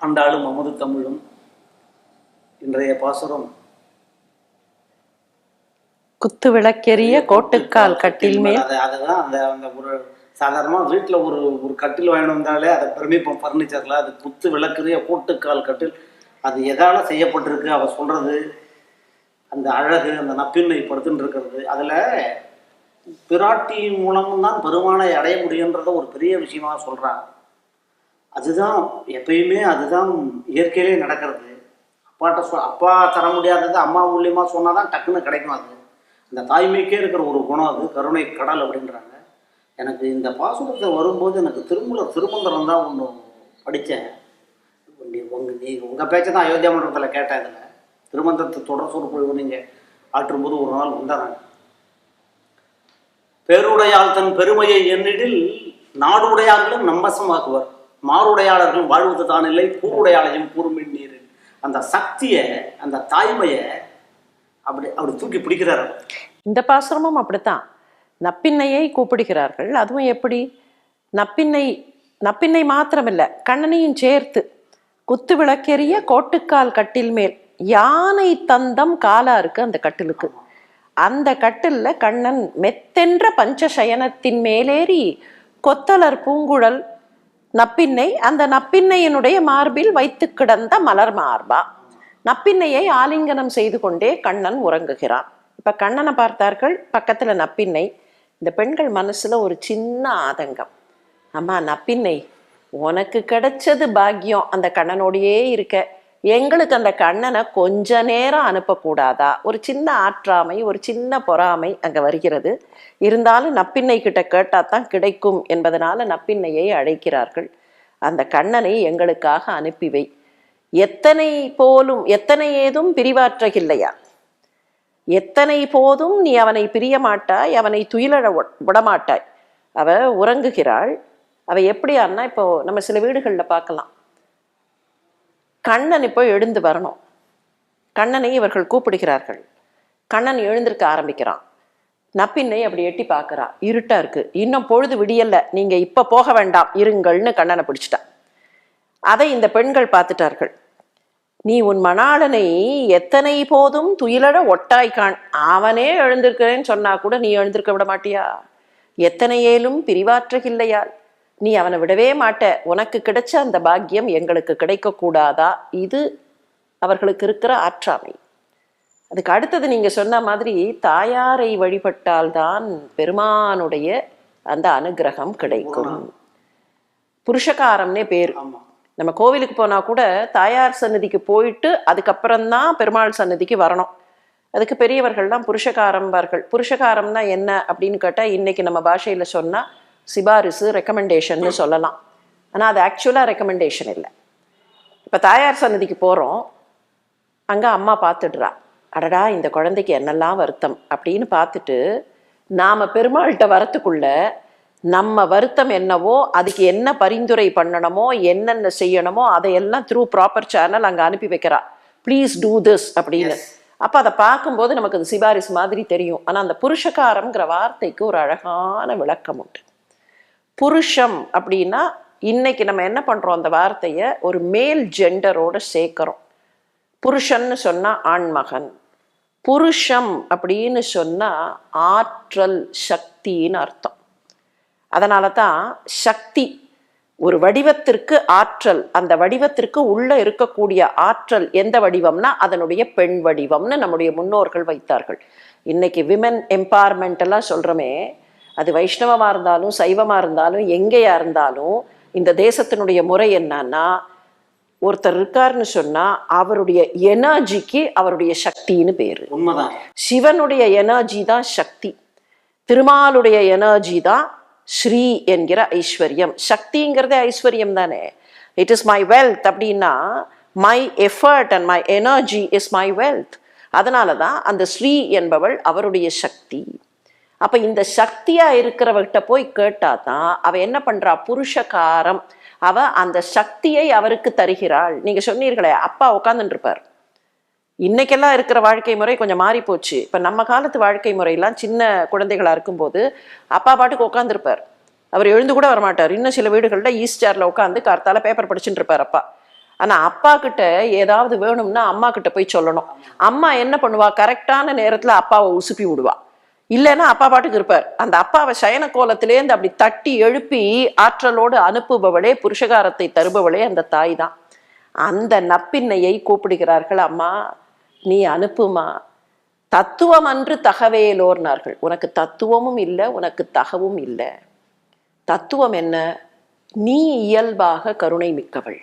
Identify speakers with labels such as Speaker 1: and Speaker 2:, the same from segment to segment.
Speaker 1: ஆண்டாளும் அமுது தமிழும் இன்றைய பாசுரம்
Speaker 2: குத்து விளக்கெரிய கோட்டுக்கால் கட்டில் மேல்.
Speaker 1: அது அதுதான் அந்த அந்த ஒரு சாதாரணமாக வீட்டில் ஒரு ஒரு கட்டில் வாங்கி வந்தாலே அதை பிரமிப்போம் ஃபர்னிச்சரில் அது குத்து விளக்குறிய கோட்டுக்கால் கட்டில். அது எதால செய்யப்பட்டிருக்கு அவ சொல்றது அந்த அழகு அந்த நப்பின்மை படுத்துன்னு இருக்கிறது. அதில் பிராட்டி மூலமும் தான் பெருமானை அடைய முடியுன்றத ஒரு பெரிய விஷயமா சொல்றாங்க. அதுதான் எப்பயுமே அதுதான் இயற்கையிலே நடக்கிறது. அப்பாட்ட சொ அப்பா தர முடியாதது அம்மா மூலயமா சொன்னால் தான் டக்குன்னு கிடைக்கும் அது. இந்த தாய்மைக்கே இருக்கிற ஒரு குணம் அது கருணை கடல் அப்படின்றாங்க. எனக்கு இந்த பாசுரத்தை வரும்போது எனக்கு திருமூல திருமந்திரம் தான் ஒன்று படித்தேன். நீ உங்கள் நீ உங்கள் பேச்சை தான் அயோத்தியா மன்றத்தில் கேட்டேன் இதில். திருமந்திரத்தை தொடர் சொற்பொழிவு நீங்கள் ஆற்றும்போது ஒரு நாள் வந்தாங்க. பேருடையாள் தன் பெருமையை எண்ணிடில் நாடுடையார்களும் நம்பசமாக்குவார். மாறுடையாளர்கள் வாழ்வது தான் இல்லை கூருடையாளையும் கூறுமின் நீர் அந்த சக்தியை அந்த தாய்மையை அப்படி அப்படி தூக்கி பிடிக்கிறார்
Speaker 2: இந்த பாசுரமும் அப்படித்தான். நப்பின்னையை கூப்பிடுகிறார்கள். அதுவும் எப்படி? நப்பின்னை நப்பின்னை மாத்திரமில்ல கண்ணனையும் சேர்த்து குத்து விளக்கெரிய கோட்டுக்கால் கட்டில் மேல் யானை தந்தம் காலா இருக்கு அந்த கட்டிலுக்கு. அந்த கட்டில்ல கண்ணன் மெத்தென்ற பஞ்சசயனத்தின் மேலேறி கொத்தலர் பூங்குழல் நப்பின்னை அந்த நப்பின்னையினுடைய மார்பில் வைத்து கிடந்த மலர் மார்பா. நப்பின்னையை ஆலிங்கனம் செய்து கொண்டே கண்ணன் உறங்குகிறான். இப்ப கண்ணனை பார்த்தார்கள் பக்கத்துல நப்பின்னை. இந்த பெண்கள் மனசுல ஒரு சின்ன ஆதங்கம். அம்மா நப்பின்னை உனக்கு கிடைச்சது பாக்கியம். அந்த கண்ணனோடையே இருக்க. எங்களுக்கு அந்த கண்ணனை கொஞ்ச நேரம் அனுப்பக்கூடாதா? ஒரு சின்ன ஆற்றாமை ஒரு சின்ன பொறாமை அங்கே வருகிறது. இருந்தாலும் நப்பின்னை கிட்ட கேட்டால் தான் கிடைக்கும் என்பதனால நப்பின்னையை அழைக்கிறார்கள். அந்த கண்ணனை எங்களுக்காக அனுப்பிவை எத்தனை போலும் எத்தனை ஏதும் பிரிவாற்றகில்லையா? எத்தனை போதும் நீ அவனை பிரிய மாட்டாய் அவனை துயிலழ விடமாட்டாய். அவ உறங்குகிறாள். அவ எப்படியான்னா இப்போ நம்ம சில வீடுகளில் பார்க்கலாம். கண்ணன் இப்போ எழுந்து வரணும். கண்ணனை இவர்கள் கூப்பிடுகிறார்கள். கண்ணன் எழுந்திருக்க ஆரம்பிக்கிறான். நப்பின்னை அப்படி எட்டி பார்க்கறா. இருட்டா இருக்கு. இன்னும் பொழுது விடியல்ல. நீங்க இப்ப போக வேண்டாம். இருங்கள்னு கண்ணனை பிடிச்சிட்டா. அதை இந்த பெண்கள் பார்த்துட்டார்கள். நீ உன் மணாளனை எத்தனை போதும் துயிலட ஒட்டாய்கான் அவனே எழுந்திருக்கிறேன்னு சொன்னா கூட நீ எழுந்திருக்க விட மாட்டியா? எத்தனை ஏலும் பிரிவாற்றகில்லையால். நீ அவனை விடவே மாட்ட. உனக்கு கிடைச்ச அந்த பாக்கியம் எங்களுக்கு கிடைக்க கூடாதா இது அவர்களுக்கு இருக்கிற ஆற்றாமை. அதுக்கு அடுத்தது நீங்க சொன்ன மாதிரி தாயாரை வழிபட்டால்தான் பெருமானுடைய அந்த அனுகிரகம் கிடைக்கும். புருஷகாரம்னே பேர். நம்ம கோவிலுக்கு போனா கூட தாயார் சன்னதிக்கு போயிட்டு அதுக்கப்புறம்தான் பெருமாள் சன்னதிக்கு வரணும். அதுக்கு பெரியவர்கள்லாம் புருஷகாரம்பார்கள். புருஷகாரம்னா என்ன அப்படின்னு கேட்டா இன்னைக்கு நம்ம பாஷையில சொன்னா சிபாரிசு ரெக்கமெண்டேஷன்னு சொல்லலாம். ஆனா அது ஆக்சுவலா ரெக்கமெண்டேஷன் இல்லை. இப்ப தாயார் சன்னதிக்கு போறோம். அங்க அம்மா பார்த்துடுறா அடடா இந்த குழந்தைக்கு என்னெல்லாம் வருத்தம்? அப்படின்னு பார்த்துட்டு நாம பெருமாள்கிட்ட வரத்துக்குள்ள நம்ம வருத்தம் என்னவோ அதுக்கு என்ன பரிந்துரை பண்ணணுமோ என்னென்ன செய்யணுமோ அதையெல்லாம் த்ரூ ப்ராப்பர் சேனல் அங்க அனுப்பி வைக்கிறா. ப்ளீஸ் டூ திஸ் அப்படின்னு. அப்ப அதை பார்க்கும்போது நமக்கு அது சிபாரிசு மாதிரி தெரியும். ஆனா அந்த புருஷகாரம்ங்கிற வார்த்தைக்கு ஒரு அழகான விளக்கம் உண்டு. புருஷம் அப்படின்னா இன்னைக்கு நம்ம என்ன பண்ணுறோம் அந்த வார்த்தையை ஒரு மேல் ஜெண்டரோட சேர்க்குறோம். புருஷன்னு சொன்னால் ஆண்மகன். புருஷம் அப்படின்னு சொன்னால் ஆற்றல் சக்தின்னு அர்த்தம். அதனால தான் சக்தி ஒரு வடிவத்திற்கு ஆற்றல் அந்த வடிவத்திற்கு உள்ளே இருக்கக்கூடிய ஆற்றல் எந்த வடிவம்னா அதனுடைய பெண் வடிவம்னு நம்முடைய முன்னோர்கள் வைத்தார்கள். இன்னைக்கு விமன் எம்பவர்மெண்ட் எல்லாம் சொல்கிறோமே அது வைஷ்ணவமா இருந்தாலும் சைவமா இருந்தாலும் எங்கேயா இருந்தாலும் இந்த தேசத்தினுடைய முறை என்னன்னா ஒருத்தர் இருக்காருன்னு சொன்னா அவருடைய எனர்ஜிக்கு அவருடைய சக்தின்னு பேரு. சிவனுடைய எனர்ஜி தான் சக்தி. திருமாலுடைய எனர்ஜி தான் ஸ்ரீ என்கிற ஐஸ்வர்யம். சக்திங்கிறதே ஐஸ்வர்யம் தானே. இட் இஸ் மை வெல்த் அப்படின்னா my effort and my energy is my wealth அதனால தான் அந்த ஸ்ரீ என்பவள் அவருடைய சக்தி. அப்போ இந்த சக்தியாக இருக்கிறவர்கிட்ட போய் கேட்டால் தான் அவள் என்ன பண்ணுறா புருஷகாரம். அவள் அந்த சக்தியை அவருக்கு தருகிறாள். நீங்கள் சொன்னீர்களே அப்பா உட்காந்துருப்பார் இன்னைக்கெல்லாம் இருக்கிற வாழ்க்கை முறை கொஞ்சம் மாறி போச்சு இப்போ நம்ம காலத்து வாழ்க்கை முறையெல்லாம் சின்ன குழந்தைகளாக இருக்கும்போது அப்பா பாட்டுக்கு உட்காந்துருப்பார் அவர் எழுந்து கூட வரமாட்டார். இன்னும் சில வீடுகளில் ஈஸ்டாரில் e உட்காந்து கார்த்தால பேப்பர் படிச்சுட்டு இருப்பார் அப்பா. ஆனால் அப்பா கிட்ட ஏதாவது வேணும்னா அம்மா கிட்ட போய் சொல்லணும். அம்மா என்ன பண்ணுவா? கரெக்டான நேரத்தில் அப்பாவை உசுப்பி விடுவா. இல்லைன்னா அப்பா பாட்டுக்கு இருப்பார். அந்த அப்பாவை சயன கோலத்திலேருந்து அப்படி தட்டி எழுப்பி ஆற்றலோடு அனுப்புபவளே புருஷகாரத்தை தருபவளே அந்த தாய் தான். அந்த நப்பின்னையை கூப்பிடுகிறார்கள் அம்மா நீ அனுப்புமா? தத்துவம் அன்று தகவேலோர்னார்கள். உனக்கு தத்துவமும் இல்லை உனக்கு தகவும் இல்லை. தத்துவம் என்ன? நீ இயல்பாக கருணை மிக்கவள்.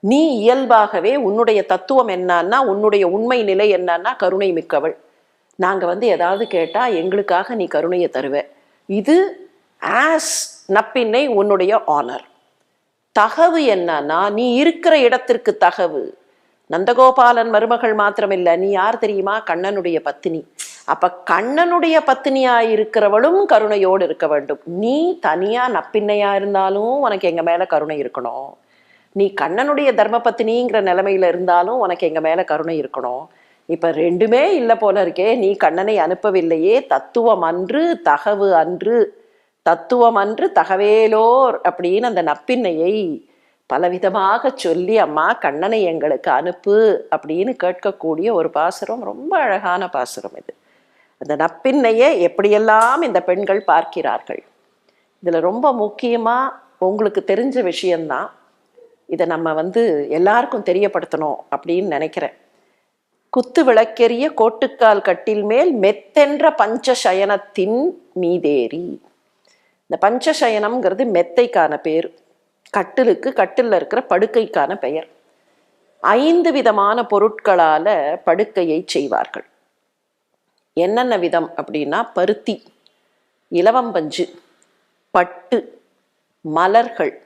Speaker 2: நீ இயல்பாகவே உன்னுடைய தத்துவம் என்னன்னா உன்னுடைய உண்மை நிலை என்னன்னா கருணை மிக்கவள். நாங்கள் வந்து ஏதாவது கேட்டால் எங்களுக்காக நீ கருணையை தருவேன் இது ஆஸ் நப்பின்னை உன்னுடைய ஆனர் தகவு என்னன்னா நீ இருக்கிற இடத்திற்கு தகவு. நந்தகோபாலன் மருமகள் மாத்திரமில்ல நீ யார் தெரியுமா? கண்ணனுடைய பத்தினி. அப்ப கண்ணனுடைய பத்தினியா இருக்கிறவளும் கருணையோடு இருக்க வேண்டும். நீ தனியா நப்பின்னையா இருந்தாலும் உனக்கு எங்க மேல கருணை இருக்கணும். நீ கண்ணனுடைய தர்ம பத்தினிங்கிற நிலைமையில இருந்தாலும் உனக்கு எங்க மேல கருணை இருக்கணும். இப்போ ரெண்டுமே இல்லை போல இருக்கே நீ கண்ணனை அனுப்பவில்லையே தத்துவம் அன்று தகவு அன்று தத்துவம் அன்று தகவேலோர் அப்படின்னு அந்த நப்பின்னையை பலவிதமாக சொல்லி அம்மா கண்ணனை எங்களுக்கு அனுப்பு அப்படின்னு கேட்கக்கூடிய ஒரு பாசுரம் ரொம்ப அழகான பாசுரம் இது. அந்த நப்பின்னையை எப்படியெல்லாம் இந்த பெண்கள் பார்க்கிறார்கள்? இதில் ரொம்ப முக்கியமாக உங்களுக்கு தெரிஞ்ச விஷயந்தான் இதை நம்ம வந்து எல்லாருக்கும் தெரியப்படுத்தணும் அப்படின்னு நினைக்கிறேன். குத்து விளக்கெறிய கோட்டுக்கால் கட்டில் மேல் மெத்தென்ற பஞ்சசயனத்தின் மீதேறி. இந்த பஞ்சசயனம்ங்கிறது மெத்தைக்கான பேர். கட்டிலுக்கு கட்டிலில் இருக்கிற படுக்கைக்கான பெயர். ஐந்து விதமான பொருட்களால படுக்கையை செய்வார்கள். என்னென்ன விதம் அப்படின்னா பருத்தி இலவம்பஞ்சு பட்டு மலர்கள்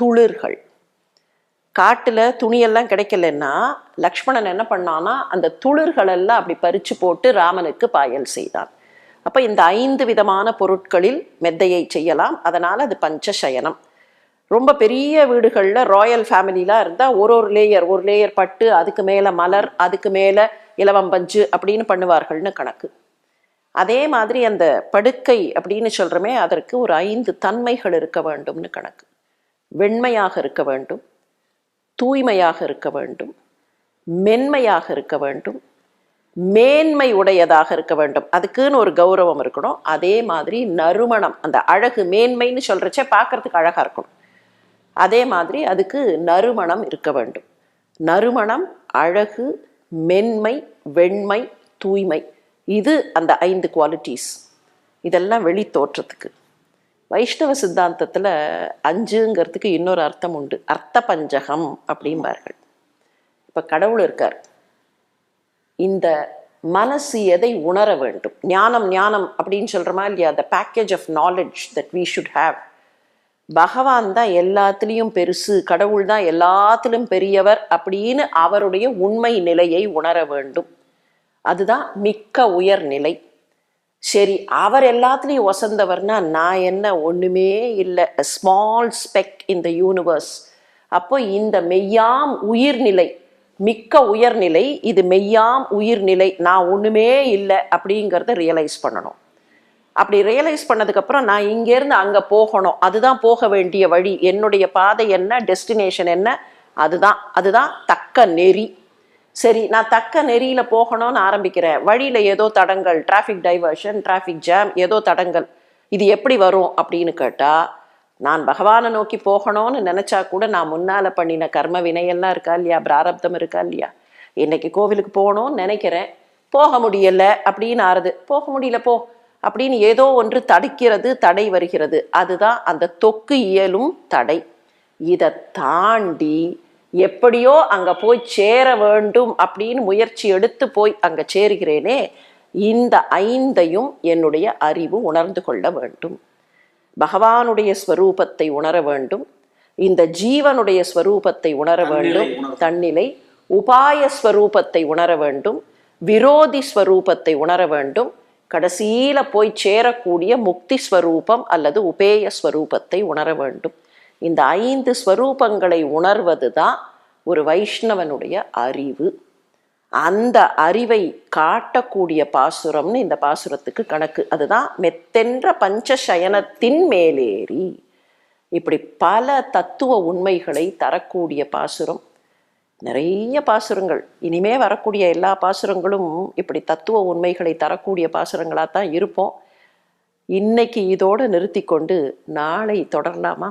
Speaker 2: துளிர்கள். காட்டில் துணியெல்லாம் கிடைக்கலன்னா லக்ஷ்மணன் என்ன பண்ணான்னா அந்த துளிர்களெல்லாம் அப்படி பறித்து போட்டு ராமனுக்கு பாயல் செய்தான். அப்போ இந்த ஐந்து விதமான பொருட்களில் மெத்தையை செய்யலாம். அதனால் அது பஞ்சசயனம். ரொம்ப பெரிய வீடுகளில் ராயல் ஃபேமிலிலாம் இருந்தால் ஒரு ஒரு லேயர் ஒரு லேயர் பட்டு அதுக்கு மேலே மலர் அதுக்கு மேலே இலவம்பஞ்சு அப்படின்னு பண்ணுவார்கள்னு கணக்கு. அதே மாதிரி அந்த படுக்கை அப்படின்னு சொல்கிறோமே அதற்கு ஒரு ஐந்து தன்மைகள் இருக்க வேண்டும்னு கணக்கு. வெண்மையாக இருக்க வேண்டும். தூய்மையாக இருக்க வேண்டும் மென்மையாக இருக்க வேண்டும் மேன்மை உடையதாக இருக்க வேண்டும். அதுக்குன்னு ஒரு கௌரவம் இருக்கணும். அதே மாதிரி நறுமணம் அந்த அழகு மேன்மைன்னு சொல்கிறச்சே பார்க்கறதுக்கு அழகாக இருக்கணும். அதே மாதிரி அதுக்கு நறுமணம் இருக்க வேண்டும். நறுமணம் அழகு மென்மை வெண்மை தூய்மை இது அந்த ஐந்து குவாலிட்டிஸ் இதெல்லாம் வெளி தோற்றத்துக்கு வைஷ்ணவ சித்தாந்தத்தில் அஞ்சுங்கிறதுக்கு இன்னொரு அர்த்தம் உண்டு. அர்த்த பஞ்சகம் அப்படிம்பார்கள். இப்போ கடவுள் இருக்கார். இந்த மனசு எதை உணர வேண்டும்? ஞானம் ஞானம் அப்படின்னு சொல்கிறோமா இல்லையா? The package of knowledge that we should have பகவான் தான் எல்லாத்துலேயும் பெருசு கடவுள் தான் எல்லாத்திலும் பெரியவர் அப்படின்னு அவருடைய உண்மை நிலையை உணர வேண்டும். அதுதான் மிக்க உயர்நிலை. சரி அவர் எல்லாத்துலேயும் ஒசந்தவர்னா நான் என்ன ஒன்றுமே இல்லை. ஸ்மால் ஸ்பெக் இந்த யூனிவர்ஸ் அப்போ இந்த மெய்யாம் உயிர்நிலை மிக்க உயர்நிலை இது மெய்யாம் உயிர்நிலை நான் ஒன்றுமே இல்லை அப்படிங்கிறத ரியலைஸ் பண்ணணும். அப்படி ரியலைஸ் பண்ணதுக்கப்புறம் நான் இங்கேருந்து அங்கே போகணும். அதுதான் போக வேண்டிய வழி. என்னுடைய பாதை என்ன டெஸ்டினேஷன் என்ன? அதுதான். அதுதான் தக்க நெறி. சரி நான் தக்க நெறியில் போகணும்னு ஆரம்பிக்கிறேன். வழியில் ஏதோ தடங்கள் டிராஃபிக் டைவர்ஷன் டிராஃபிக் ஜாம் ஏதோ தடங்கள் இது எப்படி வரும் அப்படின்னு கேட்டால் நான் பகவானை நோக்கி போகணும்னு நினச்சா கூட நான் முன்னால் பண்ணின கர்ம வினையெல்லாம் இருக்கா இல்லையா? பிராரப்தம் இருக்கா இல்லையா? இன்னைக்கு கோவிலுக்கு போகணும்னு நினைக்கிறேன். போக முடியல அப்படின்னு ஆறுது. போக முடியல போ அப்படின்னு ஏதோ ஒன்று தடுக்கிறது தடை வருகிறது. அதுதான் அந்த தொக்கு இயலும் தடை. இதை தாண்டி எப்படியோ அங்க போய் சேர வேண்டும் அப்படின்னு முயற்சி எடுத்து போய் அங்க சேருகிறேனே இந்த ஐந்தையும் என்னுடைய அறிவு உணர்ந்து கொள்ள வேண்டும். பகவானுடைய ஸ்வரூபத்தை உணர வேண்டும். இந்த ஜீவனுடைய ஸ்வரூபத்தை உணர வேண்டும். தன்னிலை. உபாய ஸ்வரூபத்தை உணர வேண்டும். விரோதி ஸ்வரூபத்தை உணர வேண்டும். கடைசியில போய் சேரக்கூடிய முக்தி ஸ்வரூபம் அல்லது உபேய ஸ்வரூபத்தை உணர வேண்டும். இந்த ஐந்து ஸ்வரூபங்களை உணர்வது தான் ஒரு வைஷ்ணவனுடைய அறிவு. அந்த அறிவை காட்டக்கூடிய பாசுரம்னு இந்த பாசுரத்துக்கு கணக்கு. அதுதான் மெத்தென்ற பஞ்சசயனத்தின் மேலேறி. இப்படி பல தத்துவ உண்மைகளை தரக்கூடிய பாசுரம். நிறைய பாசுரங்கள். இனிமே வரக்கூடிய எல்லா பாசுரங்களும் இப்படி தத்துவ உண்மைகளை தரக்கூடிய பாசுரங்களாக தான் இருப்போம். இன்னைக்கு இதோடு நிறுத்தி கொண்டு நாளை தொடரலாமா?